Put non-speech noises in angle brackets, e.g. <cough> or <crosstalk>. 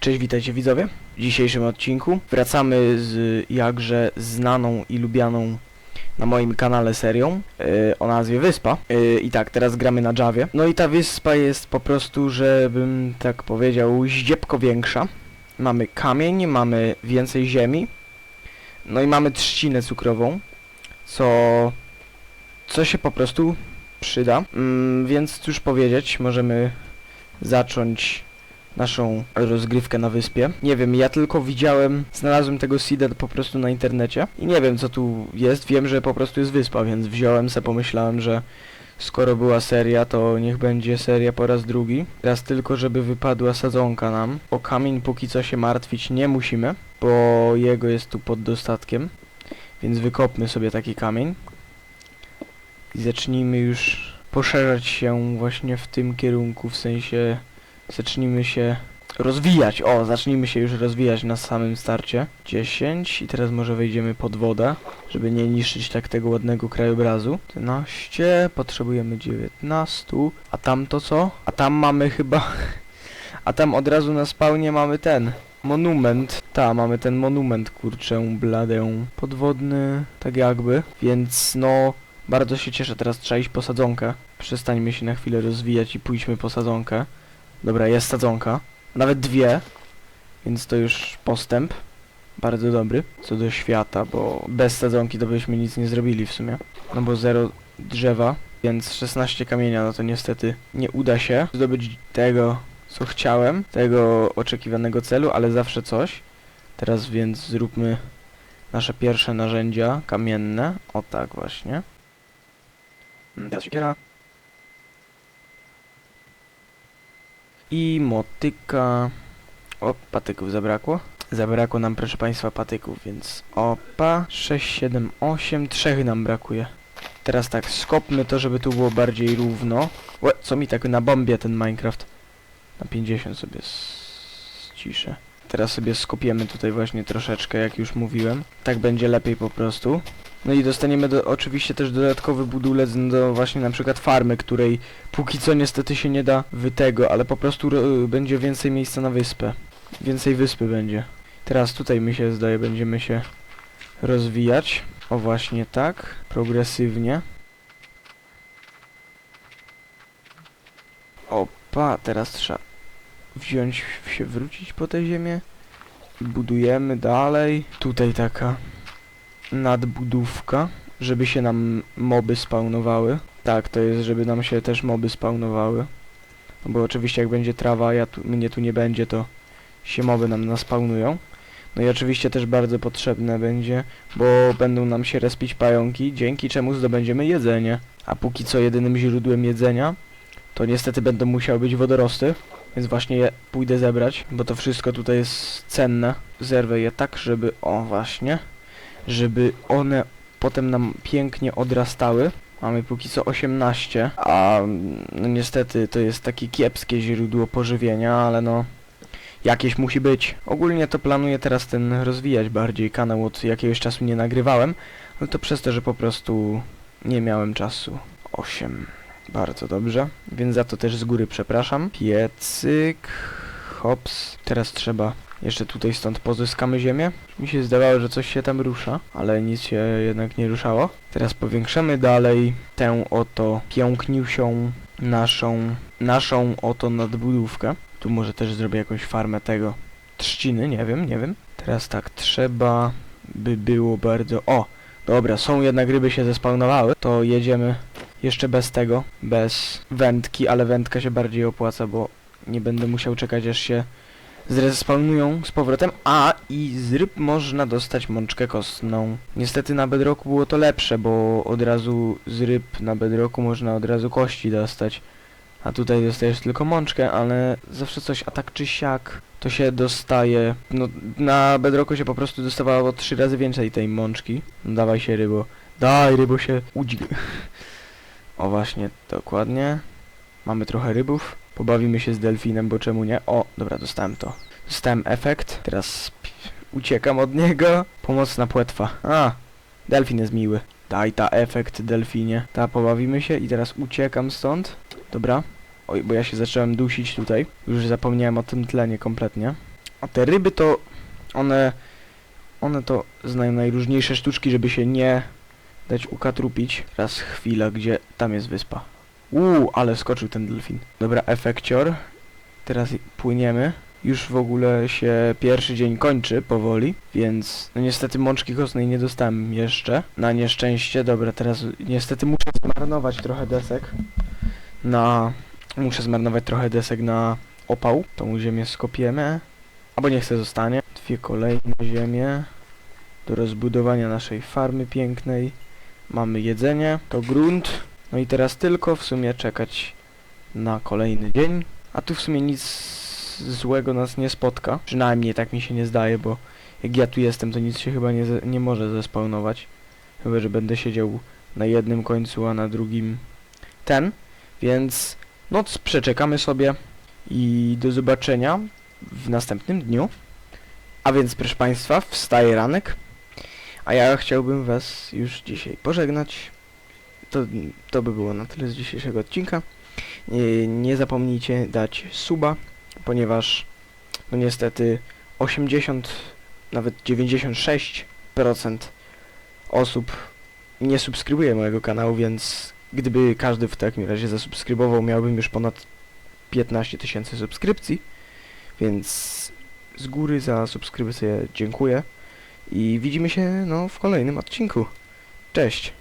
Cześć, witajcie widzowie. W dzisiejszym odcinku wracamy z jakże znaną i lubianą na moim kanale serią yy, o nazwie Wyspa. Yy, I tak, teraz gramy na Javie. No i ta wyspa jest po prostu, żebym tak powiedział, zdziepko większa. Mamy kamień, mamy więcej ziemi. No i mamy trzcinę cukrową, co, co się po prostu przyda. Mm, więc cóż powiedzieć, możemy zacząć naszą rozgrywkę na wyspie. Nie wiem, ja tylko widziałem, znalazłem tego seeda po prostu na internecie i nie wiem co tu jest, wiem, że po prostu jest wyspa, więc wziąłem se, pomyślałem, że skoro była seria, to niech będzie seria po raz drugi. Teraz tylko, żeby wypadła sadzonka nam. O kamień póki co się martwić nie musimy, bo jego jest tu pod dostatkiem, więc wykopmy sobie taki kamień i zacznijmy już poszerzać się właśnie w tym kierunku, w sensie zacznijmy się rozwijać. O, zacznijmy się już rozwijać na samym starcie. 10 i teraz może wejdziemy pod wodę, żeby nie niszczyć tak tego ładnego krajobrazu. 11, potrzebujemy 19, a tam to co? A tam mamy chyba... <laughs> A tam od razu na spawnie mamy ten monument. Ta, mamy ten monument, kurczę, bladę. Podwodny, tak jakby. Więc no, bardzo się cieszę, teraz trzeba iść po sadzonkę. Przestańmy się na chwilę rozwijać i pójdźmy po sadzonkę. Dobra, jest sadzonka. Nawet dwie. Więc to już postęp. Bardzo dobry. Co do świata, bo bez sadzonki to byśmy nic nie zrobili w sumie. No bo zero drzewa, więc 16 kamienia, no to niestety nie uda się zdobyć tego, co chciałem, tego oczekiwanego celu, ale zawsze coś. Teraz więc zróbmy nasze pierwsze narzędzia kamienne. O tak właśnie. Mm, Teraz siekiera. I motyka. O, patyków zabrakło. Zabrakło nam, proszę państwa, patyków, więc opa. 6, 7, 8. Trzech nam brakuje. Teraz tak, skopmy to, żeby tu było bardziej równo. Łe, co mi tak na bombie ten Minecraft? Na 50 sobie ściszę. Teraz sobie skopiemy tutaj właśnie troszeczkę, jak już mówiłem. Tak będzie lepiej po prostu. No i dostaniemy do, oczywiście też dodatkowy budulec do właśnie na przykład farmy, której póki co niestety się nie da wy tego, ale po prostu ro- będzie więcej miejsca na wyspę. Więcej wyspy będzie. Teraz tutaj mi się zdaje będziemy się rozwijać. O właśnie tak, progresywnie. Opa, teraz trzeba wziąć się, wrócić po tę ziemię. Budujemy dalej. Tutaj taka nadbudówka, żeby się nam moby spawnowały. Tak, to jest, żeby nam się też moby spawnowały. No bo oczywiście jak będzie trawa, ja tu, mnie tu nie będzie, to się moby nam naspawnują. No i oczywiście też bardzo potrzebne będzie, bo będą nam się respić pająki, dzięki czemu zdobędziemy jedzenie. A póki co jedynym źródłem jedzenia, to niestety będą musiały być wodorosty, więc właśnie je pójdę zebrać, bo to wszystko tutaj jest cenne. Zerwę je tak, żeby, o właśnie, żeby one potem nam pięknie odrastały. Mamy póki co 18, a no niestety to jest takie kiepskie źródło pożywienia, ale no jakieś musi być. Ogólnie to planuję teraz ten rozwijać bardziej kanał od jakiegoś czasu nie nagrywałem, no to przez to, że po prostu nie miałem czasu. 8. Bardzo dobrze, więc za to też z góry przepraszam. Piecyk, hops. Teraz trzeba jeszcze tutaj stąd pozyskamy ziemię. Mi się zdawało, że coś się tam rusza, ale nic się jednak nie ruszało. Teraz powiększamy dalej tę oto piękniusią naszą, naszą oto nadbudówkę. Tu może też zrobię jakąś farmę tego trzciny, nie wiem, nie wiem. Teraz tak, trzeba by było bardzo... O! Dobra, są jednak ryby się zespawnowały, to jedziemy jeszcze bez tego, bez wędki, ale wędka się bardziej opłaca, bo nie będę musiał czekać aż się zrespawnują z powrotem, a i z ryb można dostać mączkę kostną. Niestety na bedroku było to lepsze, bo od razu z ryb na bedroku można od razu kości dostać. A tutaj dostajesz tylko mączkę, ale zawsze coś, a tak czy siak, to się dostaje, no na bedroku się po prostu dostawało trzy razy więcej tej mączki. No, dawaj się rybo, daj rybo się, udźg. <laughs> O właśnie, dokładnie. Mamy trochę rybów. Pobawimy się z delfinem, bo czemu nie? O, dobra, dostałem to. Dostałem efekt. Teraz uciekam od niego. Pomocna płetwa. A, delfin jest miły. Daj ta efekt, delfinie. Ta, pobawimy się i teraz uciekam stąd. Dobra. Oj, bo ja się zacząłem dusić tutaj. Już zapomniałem o tym tlenie kompletnie. A te ryby to one one to znają najróżniejsze sztuczki, żeby się nie dać ukatrupić. Raz chwila, gdzie tam jest wyspa. Uuu, ale skoczył ten delfin. Dobra, efekcior. Teraz płyniemy. Już w ogóle się pierwszy dzień kończy powoli, więc no niestety mączki kostnej nie dostałem jeszcze. Na nieszczęście, dobra, teraz niestety muszę zmarnować trochę desek na... Muszę zmarnować trochę desek na opał. Tą ziemię skopiemy. Albo niech se zostanie. Dwie kolejne ziemie do rozbudowania naszej farmy pięknej. Mamy jedzenie, to grunt. No i teraz tylko w sumie czekać na kolejny dzień. A tu w sumie nic złego nas nie spotka. Przynajmniej tak mi się nie zdaje, bo jak ja tu jestem, to nic się chyba nie, nie może zespawnować. Chyba, że będę siedział na jednym końcu, a na drugim ten. Więc noc przeczekamy sobie i do zobaczenia w następnym dniu. A więc, proszę Państwa, wstaje ranek. A ja chciałbym Was już dzisiaj pożegnać. To, to by było na tyle z dzisiejszego odcinka. Nie, nie zapomnijcie dać suba, ponieważ no niestety 80, nawet 96% osób nie subskrybuje mojego kanału, więc gdyby każdy w takim razie zasubskrybował, miałbym już ponad 15 tysięcy subskrypcji, więc z góry za subskrypcję dziękuję i widzimy się no w kolejnym odcinku. Cześć!